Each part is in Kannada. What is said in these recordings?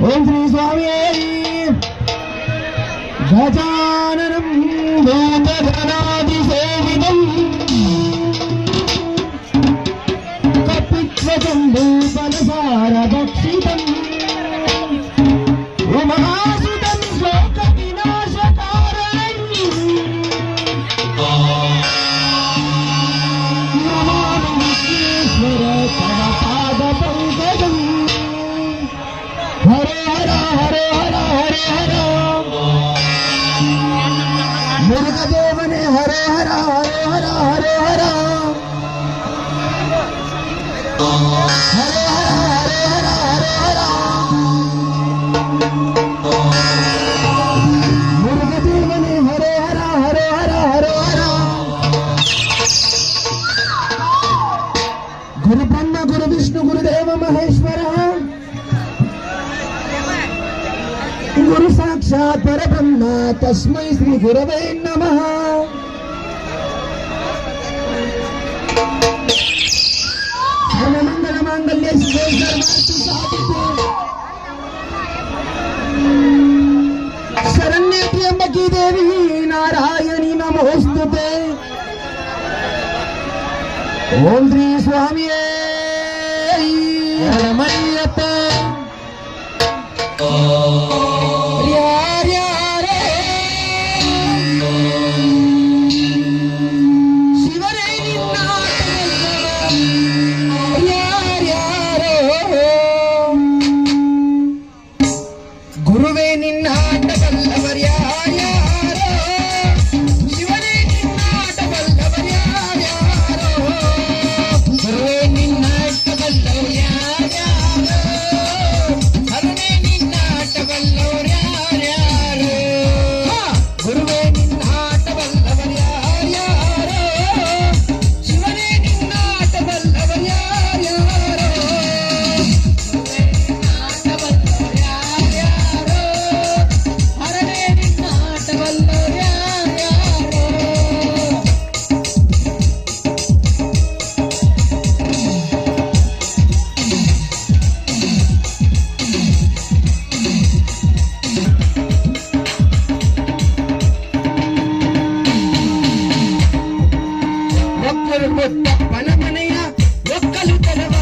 ओम श्री स्वामी। गजाननं भूतधनादिसेवितम् कपित्वजम्बूफलसारद పరబ్రహ్మ తస్మై శ్రీ గురవై నమ. సర్వమంగళ మాంగళ్య శరణ్య త్ర్యంబకీ దేవి నారాయణి నమోస్తు ఓం శ్రీ స్వామి రమణ్యత ఒక్కలు తెలవ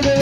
Baby.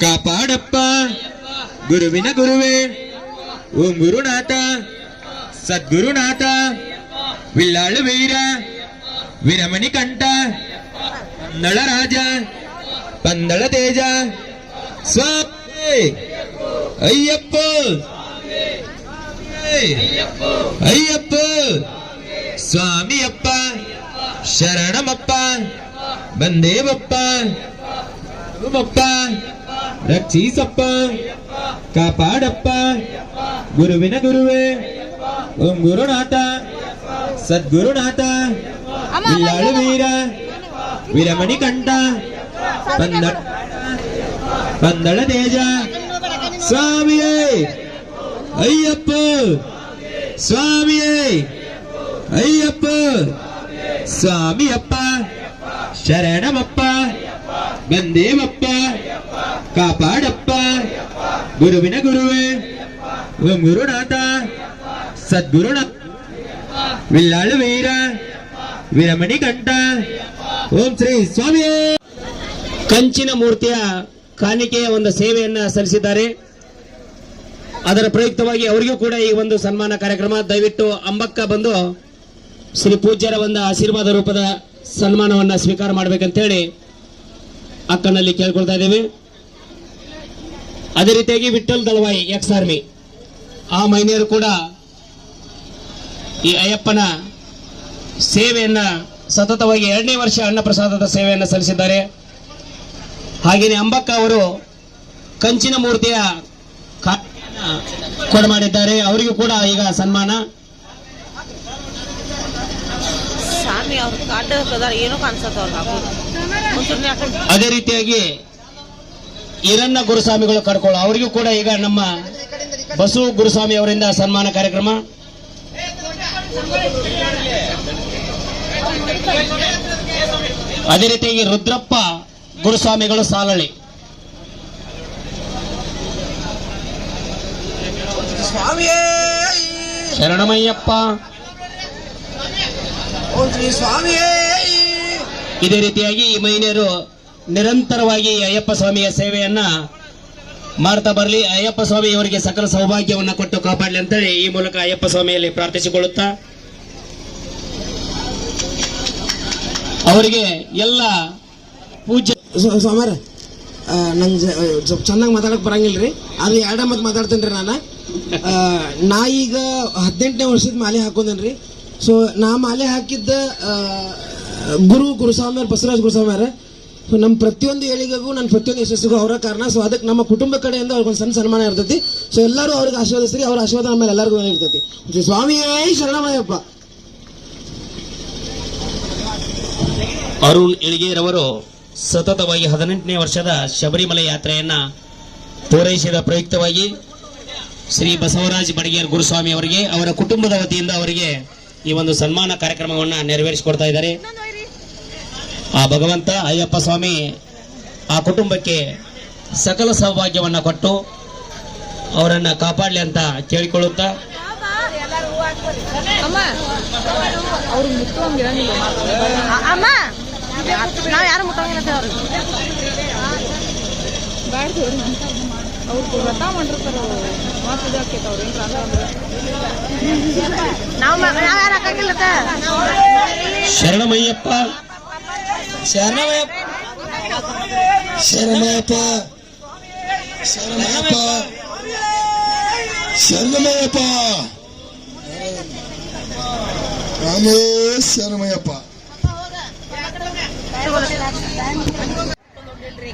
ಕಾಪಾಡಪ್ಪ ಗುರುವಿನ ಗುರುವೇ ಓಂ ಗುರುನಾಥ ಸದ್ಗುರುನಾಥ ವಿಲ್ಲಾಳು ವೀರ ವಿರಮಣಿ ಕಂಠ ನಳರಾಜ ಪಂದಳ ತೇಜ ಸ್ವಾಮಿ ಅಯ್ಯಪ್ಪ ಅಯ್ಯಪ್ಪ ಸ್ವಾಮಿಯಪ್ಪ ಶರಣಮಪ್ಪ ಬಂದೇವಪ್ಪ ಗುರುಮಪ್ಪ ರಕ್ಷಿಸಪ್ಪ ಕಾಪಾಡಪ್ಪ ಗುರುವಿನ ಗುರುವೇ ಓಂ ಗುರುನಾಥ ಸದ್ಗುರುನಾಥ ಇಲ್ಲಾಳು ವೀರ ವಿರಮಣಿ ಕಂಠ ಪಂದಳ ಪಂದಳ ತೇಜ ಸ್ವಾಮಿಯೇ ಅಯ್ಯಪ್ಪ ಸ್ವಾಮಿಯೇ ಅಯ್ಯಪ್ಪ ಸ್ವಾಮಿಯಪ್ಪ ಶರಣಮಪ್ಪ ಬಂದೇವಪ್ಪ ಕಾಪಾಡಪ್ಪ. ಗುರುವಿನ ಗುರುವೇ. ಓಂ ಗುರುನಾಥ. ಸದ್ಗುರುನಾಥ ವಿಲ್ಲಾಳು ವೀರ. ವಿರಮಣಿ ಕಂಠ. ಓಂ ಶ್ರೀ ಸ್ವಾಮಿ ಕಂಚಿನ ಮೂರ್ತಿಯ ಕಾಣಿಕೆಯ ಒಂದು ಸೇವೆಯನ್ನ ಸಲ್ಲಿಸಿದ್ದಾರೆ. ಅದರ ಪ್ರಯುಕ್ತವಾಗಿ ಅವರಿಗೂ ಕೂಡ ಈ ಒಂದು ಸನ್ಮಾನ ಕಾರ್ಯಕ್ರಮ ದಯವಿಟ್ಟು ಅಂಬಕ್ಕ ಬಂದು ಶ್ರೀ ಪೂಜ್ಯರ ಒಂದು ಆಶೀರ್ವಾದ ರೂಪದ ಸನ್ಮಾನವನ್ನು ಸ್ವೀಕಾರ ಮಾಡ್ಬೇಕಂತೇಳಿ ಅಕ್ಕನಲ್ಲಿ ಕೇಳ್ಕೊಳ್ತಾ ಇದ್ದೇವೆ. ಅದೇ ರೀತಿಯಾಗಿ ವಿಠಲ್ ದಳವಾಯಿ ಎಕ್ಸ್ ಆರ್ಮಿ ಆ ಮಹಿಳೆಯರು ಕೂಡ ಈ ಅಯ್ಯಪ್ಪನ ಸೇವೆಯನ್ನ ಸತತವಾಗಿ ಎರಡನೇ ವರ್ಷ ಅನ್ನಪ್ರಸಾದದ ಸೇವೆಯನ್ನು ಸಲ್ಲಿಸಿದ್ದಾರೆ. ಹಾಗೆಯೇ ಅಂಬಕ್ಕ ಅವರು ಕಂಚಿನ ಮೂರ್ತಿಯ ಕೊಡ ಕೊಡಮಾಡಿದ್ದಾರೆ ಅವರಿಗೂ ಕೂಡ ಈಗ ಸನ್ಮಾನ. ಅದೇ ರೀತಿಯಾಗಿ ಈರಣ್ಣ ಗುರುಸ್ವಾಮಿಗಳು ಕರ್ಕೊಳ್ಳೋ. ಅವರಿಗೂ ಕೂಡ ಈಗ ನಮ್ಮ ಬಸು ಗುರುಸ್ವಾಮಿ ಅವರಿಂದ ಸನ್ಮಾನ ಕಾರ್ಯಕ್ರಮ. ಅದೇ ರೀತಿಯಾಗಿ ರುದ್ರಪ್ಪ ಗುರುಸ್ವಾಮಿಗಳು ಸಾಲಳಿ ಸ್ವಾಮಿಯೇ ಶರಣಮಯ್ಯಪ್ಪ. ಇದೇ ರೀತಿಯಾಗಿ ಈ ಮಹಿಳೆಯರು ನಿರಂತರವಾಗಿ ಅಯ್ಯಪ್ಪ ಸ್ವಾಮಿಯ ಸೇವೆಯನ್ನ ಮಾಡ್ತಾ ಬರಲಿ. ಅಯ್ಯಪ್ಪ ಸ್ವಾಮಿ ಇವರಿಗೆ ಸಕಲ ಸೌಭಾಗ್ಯವನ್ನ ಕೊಟ್ಟು ಕಾಪಾಡಲಿ ಅಂತೇಳಿ ಈ ಮೂಲಕ ಅಯ್ಯಪ್ಪ ಸ್ವಾಮಿಯಲ್ಲಿ ಪ್ರಾರ್ಥಿಸಿಕೊಳ್ಳುತ್ತಾ. ಅವರಿಗೆ ಎಲ್ಲ ಪೂಜೆ ಸ್ವಾಮಾರ ನಂಗೆ ಸ್ವಲ್ಪ ಚೆನ್ನಾಗಿ ಮಾತಾಡಕ್ ಬರಂಗಿಲ್ಲ ರೀ ಆದ್ರೆ ಎರಡ ಮತ್ತೆ ಮಾತಾಡ್ತೇನೆ ರೀ ನಾನು. ನಾ ಈಗ ಹದಿನೆಂಟನೇ ವರ್ಷದ ಮಾಲೆ ಹಾಕೊಂಡೇನಿ ರೀ ಸೊ ನಾ ಮಾಲೆ ಹಾಕಿದ್ದ ಗುರು ಗುರುಸ್ವಾಮಿಯವ್ರು ಬಸವರಾಜ್ ಗುರುಸ್ವಾಮಿ ಅವ್ರ ಸೊ ನಮ್ಮ ಪ್ರತಿಯೊಂದು ಏಳಿಗೆಗೂ ನನ್ನ ಪ್ರತಿಯೊಂದು ಯಶಸ್ಸಿಗೂ ಅವರ ಕಾರಣ. ಸೊ ಅದಕ್ಕೆ ನಮ್ಮ ಕುಟುಂಬ ಕಡೆಯಿಂದ ಅವ್ರಿಗೊಂದು ಸಣ್ಣ ಸನ್ಮಾನ ಇರ್ತೈತಿ. ಸೊ ಎಲ್ಲರೂ ಅವ್ರಿಗೆ ಆಶೀರ್ವದಿಸ್ರಿ, ಅವ್ರ ಆಶೀರ್ವಾದ ನಮ್ಮ ಮೇಲೆ ಎಲ್ಲರಿಗೂ ಇರ್ತೈತಿ. ಸ್ವಾಮಿಯೇ ಶರಣಮಯಪ್ಪ ಅರುಣ್ ಇಳಿಗೇರವರು ಸತತವಾಗಿ ಹದಿನೆಂಟನೇ ವರ್ಷದ ಶಬರಿಮಲೆ ಯಾತ್ರೆಯನ್ನ ಪೂರೈಸಿದ ಪ್ರಯುಕ್ತವಾಗಿ ಶ್ರೀ ಬಸವರಾಜ್ ಬಡಗೇರ್ ಗುರುಸ್ವಾಮಿ ಅವರಿಗೆ, ಅವರ ಕುಟುಂಬದ ವತಿಯಿಂದ ಅವರಿಗೆ ಈ ಒಂದು ಸನ್ಮಾನ ಕಾರ್ಯಕ್ರಮವನ್ನು ನೆರವೇರಿಸಿಕೊಡ್ತಾ ಇದ್ದಾರೆ. ಆ ಭಗವಂತ ಅಯ್ಯಪ್ಪ ಸ್ವಾಮಿ ಆ ಕುಟುಂಬಕ್ಕೆ ಸಕಲ ಸೌಭಾಗ್ಯವನ್ನು ಕೊಟ್ಟು ಅವರನ್ನು ಕಾಪಾಡಲಿ ಅಂತ ಕೇಳಿಕೊಳ್ಳುತ್ತಾ. ಅಮ್ಮ ಮುಟ್ಟಂಗಿಲ್ಲ ಅವ್ರಿಗೆ ಅವ್ರು ವ್ರತ ಮಾಡಿರ್ತಾರ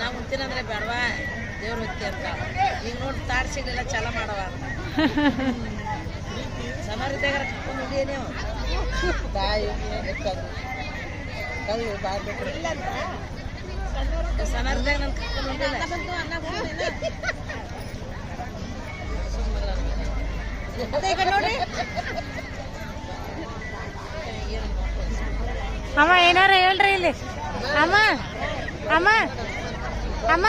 ನಾವು ತಿನ್ನಂದ್ರೆ ಬೇಡವಾ? ದೇವ್ರ ಹೊತ್ತಿ ಅಂತ. ಈಗ ನೋಡಿ ತಾಡ್ ಸಿಗಲಿಲ್ಲ ಚಲ ಮಾಡವ ಸಮಾರಿದ್ದಾಗ ಕರ್ಕೊಂಡು ಹೋಗಿ ನೀವು? ತಾಯಿ ಕಲ್ಲು ಅಮ್ಮ ಏನಾರ ಹೇಳ್ರಿ ಇಲ್ಲಿ? ಅಮ್ಮ ಅಮ್ಮ ಅಮ್ಮ.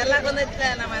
ಎಲ್ಲ ಬಂದೈತೆ ನಮ್ಮ